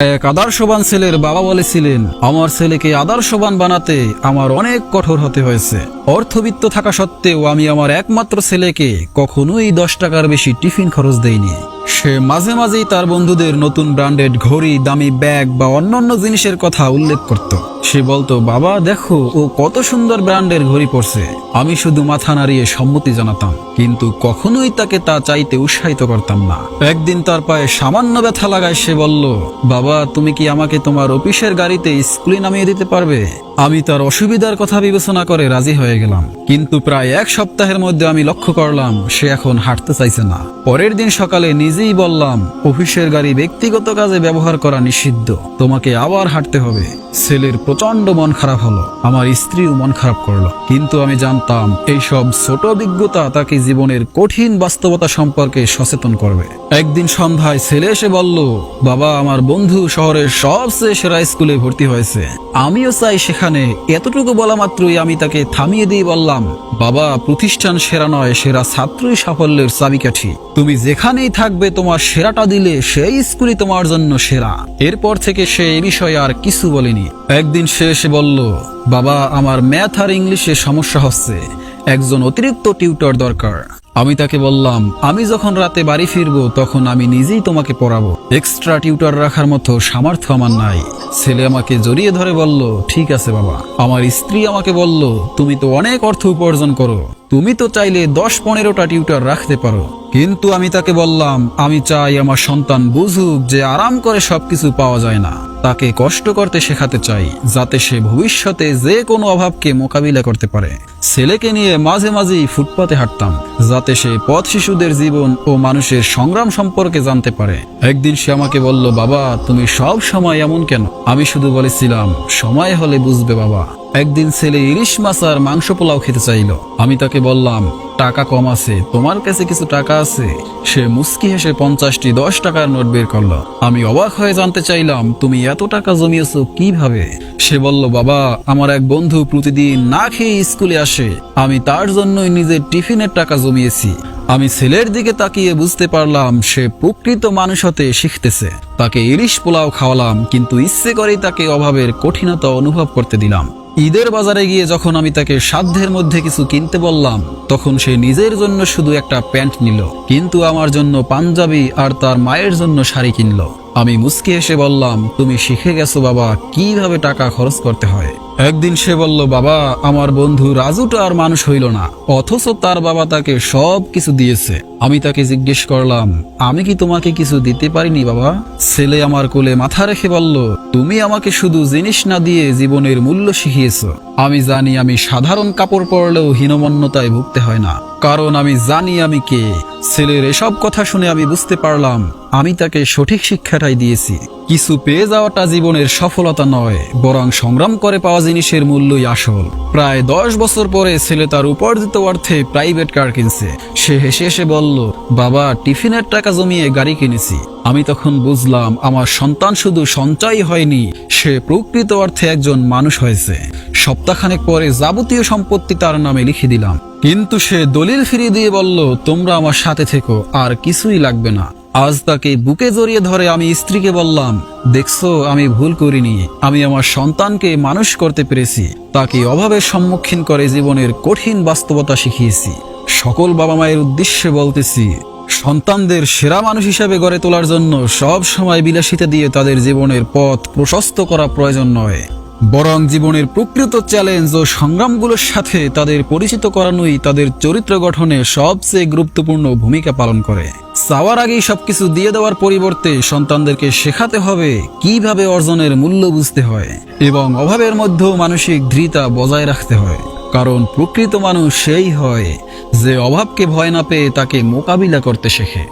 এক আদর্শবান ছেলের বাবা বলেছিলেন, আমার ছেলেকে আদর্শবান বানাতে আমার অনেক কঠোর হতে হয়েছে। অর্থবিত্ত থাকা সত্ত্বেও আমি আমার একমাত্র ছেলেকে কখনোই দশ টাকার বেশি টিফিন খরচ দেইনি। সে মাঝে মাঝেই তার বন্ধুদের নতুন ব্র্যান্ডেড ঘড়ি, দামি ব্যাগ বা অন্যান্য জিনিসের কথা উল্লেখ করত। সে বলতো, বাবা, দেখো, ও কত সুন্দর ব্র্যান্ডের ঘড়ি পরছে। আমি শুধু মাথা নাড়িয়ে সম্মতি জানাতাম, কিন্তু কখনোই তাকে তা চাইতে উৎসাহিত করতাম না। একদিন তার পায়ে সামান্য ব্যথা লাগায় সে বলল, বাবা, তুমি কি আমাকে তোমার অফিসের গাড়িতে স্কুলে নামিয়ে দিতে পারবে? আমি তার অসুবিধার কথা বিবেচনা করে রাজি হয়ে গেলাম। কিন্তু প্রায় এক সপ্তাহের মধ্যে আমি লক্ষ্য করলাম, সে এখন হাঁটতে চাইছে না। পরের দিন সকালে নিজেই বললাম, অফিসের গাড়ি ব্যক্তিগত কাজে ব্যবহার করা নিষিদ্ধ। তোমাকে আবার হাঁটতে হবে। ছেলের প্রচণ্ড মন খারাপ হলো। আমার স্ত্রীও মন খারাপ করল। কিন্তু আমি জানতাম, এইসব ছোট অভিজ্ঞতা তাকে জীবনের কঠিন বাস্তবতা সম্পর্কে সচেতন করবে। একদিন সন্ধ্যায় ছেলে এসে বলল, বাবা, আমার বন্ধু শহরের সবচেয়ে সেরা স্কুলে ভর্তি হয়েছে। আমিও চাই সেখানে এতটুকু বলা মাত্রই আমি তাকে থামিয়ে দিয়ে বললাম, বাবা, প্রতিষ্ঠান সেরা নয়, সেরা ছাত্রই সাফল্যের চাবিকাঠি। তুমি যেখানেই থাকবে, তোমার সেরাটা দিলে সেই স্কুলই তোমার জন্য সেরা। এরপর থেকে সে এ বিষয়ে আর কিছু বলেনি। একদিন সে এসে বলল, বাবা, আমার ম্যাথ আর ইংলিশে সমস্যা হচ্ছে। একজন অতিরিক্ত টিউটর দরকার। আমি তাকে বললাম, আমি যখন রাতে বাড়ি ফিরবো, তখন আমি নিজেই তোমাকে পড়াবো। এক্সট্রা টিউটর রাখার মতো সামর্থ্য আমার নাই। ছেলে আমাকে জড়িয়ে ধরে বলল, ঠিক আছে বাবা। আমার স্ত্রী আমাকে বলল, তুমি তো অনেক অর্থ উপার্জন করো। তুমি তো চাইলে দশ পনেরোটা টিউটার রাখতে পারো। কিন্তু আমি তাকে বললাম, আমি চাই আমার সন্তান বুঝুক যে আরাম করে সবকিছু পাওয়া যায় না। তাকে কষ্ট করতে শেখাতে চাই, যাতে সে ভবিষ্যতে যে কোনো অভাবকে মোকাবিলা করতে পারে। ছেলেকে নিয়ে মাঝে মাঝেই ফুটপাতে হাঁটতাম, যাতে সে পথ শিশুদের জীবন ও মানুষের সংগ্রাম সম্পর্কে জানতে পারে। একদিন সে আমাকে বলল, বাবা, তুমি সব সময় এমন কেন? আমি শুধু বলেছিলাম, সময় হলে বুঝবে বাবা। একদিন ছেলে ইলিশ মাছ আর মাংস পোলাও খেতে চাইলো। আমি তাকে বললাম, টাকা কম আছে, তোমার কাছে কিছু টাকা আছে? সে মুস্কি হেসে পঞ্চাশটি দশ টাকার নোট বের করল। আমি অবাক হয়ে জানতে চাইলাম, তুমি এত টাকা জমিয়েছো কীভাবে? সে বলল, বাবা, আমার এক বন্ধু প্রতিদিন না খেয়ে স্কুলে আসে। আমি তার জন্যই নিজের টিফিনের টাকা জমিয়েছি। আমি ছেলের দিকে তাকিয়ে বুঝতে পারলাম, সে প্রকৃত মানুষ হতে শিখতেছে। তাকে ইলিশ পোলাও খাওয়ালাম, কিন্তু ইচ্ছে করেই তাকে অভাবের কঠিনতা অনুভব করতে দিলাম। ঈদের বাজারে গিয়ে যখন আমি তাকে সাধ্যের মধ্যে কিছু কিনতে বললাম, তখন সে নিজের জন্য শুধু একটা প্যান্ট নিল, কিন্তু আমার জন্য পাঞ্জাবি আর তার মায়ের জন্য শাড়ি কিনল। আমি মুস্কি এসে বললাম, তুমি শিখে গেছো বাবা, কীভাবে টাকা খরচ করতে হয়? একদিন সে বলল, বাবা, আমার বন্ধু রাজুটা আর মানুষ হইল না, অথচ তার বাবা তাকে সব কিছু দিয়েছে। আমি তাকে জিজ্ঞেস করলাম, আমি কি তোমাকে কিছু দিতে পারিনি, বাবা? ছেলে আমার কোলে মাথা রেখে বলল, তুমি আমাকে শুধু জিনিস না দিয়ে জীবনের মূল্য শিখিয়েছ। আমি জানি আমি সাধারণ কাপড় পরলেও হীনমন্যতায় ভুগতে হয় না। কারণ আমি জানি আমি কে। ছেলের এসব কথা শুনে আমি বুঝতে পারলাম, আমি তাকে সঠিক শিক্ষাটাই দিয়েছি। কিছু পেয়ে যাওয়াটা জীবনের সফলতা নয়, বরং সংগ্রাম করে পাওয়া জিনিসের মূল্যই আসল। প্রায় দশ বছর পরে ছেলে তার উপার্জিত অর্থে প্রাইভেট কার কিনছে। সে হেসে হেসে বলল বাবা, টিফিনের টাকা জমিয়ে গাড়ি কিনেছি। আমি তখন বুঝলাম, আমার সন্তান শুধু সঞ্চয় হয়নি, সে প্রকৃত অর্থে একজন মানুষ হয়েছে। সপ্তাহখানেক পরে যাবতীয় সম্পত্তি তার নামে লিখে দিলাম। কিন্তু সে দলিল ফিরিয়ে দিয়ে বলল, তোমরা আমার সাথে থেকো, আর কিছুই লাগবে না। আজ তাকে বুকে জড়িয়ে ধরে আমি স্ত্রীকে বললাম, দেখছ, আমি ভুল করিনি। আমি আমার সন্তানকে মানুষ করতে পেরেছি। তাকে অভাবের সম্মুখীন করে জীবনের কঠিন বাস্তবতা শিখিয়েছি। সকল বাবা মায়ের উদ্দেশ্যে বলতেছি, সন্তানদের সেরা মানুষ হিসাবে গড়ে তোলার জন্য সব সময় বিলাসিতা দিয়ে তাদের জীবনের পথ প্রশস্ত করা প্রয়োজন নয়। বরং জীবনের প্রকৃত চ্যালেঞ্জ ও সংগ্রামগুলোর সাথে তাদের পরিচিত করানোই তাদের চরিত্র গঠনে সবচেয়ে গুরুত্বপূর্ণ ভূমিকা পালন করে। চাওয়ার আগেই সবকিছু দিয়ে দেওয়ার পরিবর্তে সন্তানদেরকে শেখাতে হবে কীভাবে অর্জনের মূল্য বুঝতে হয় এবং অভাবের মধ্যেও মানসিক ধৃতা বজায় রাখতে হয়। কারণ প্রকৃত মানুষ সেই হয় যে অভাবকে ভয় না পেয়ে তাকে মোকাবিলা করতে শেখে।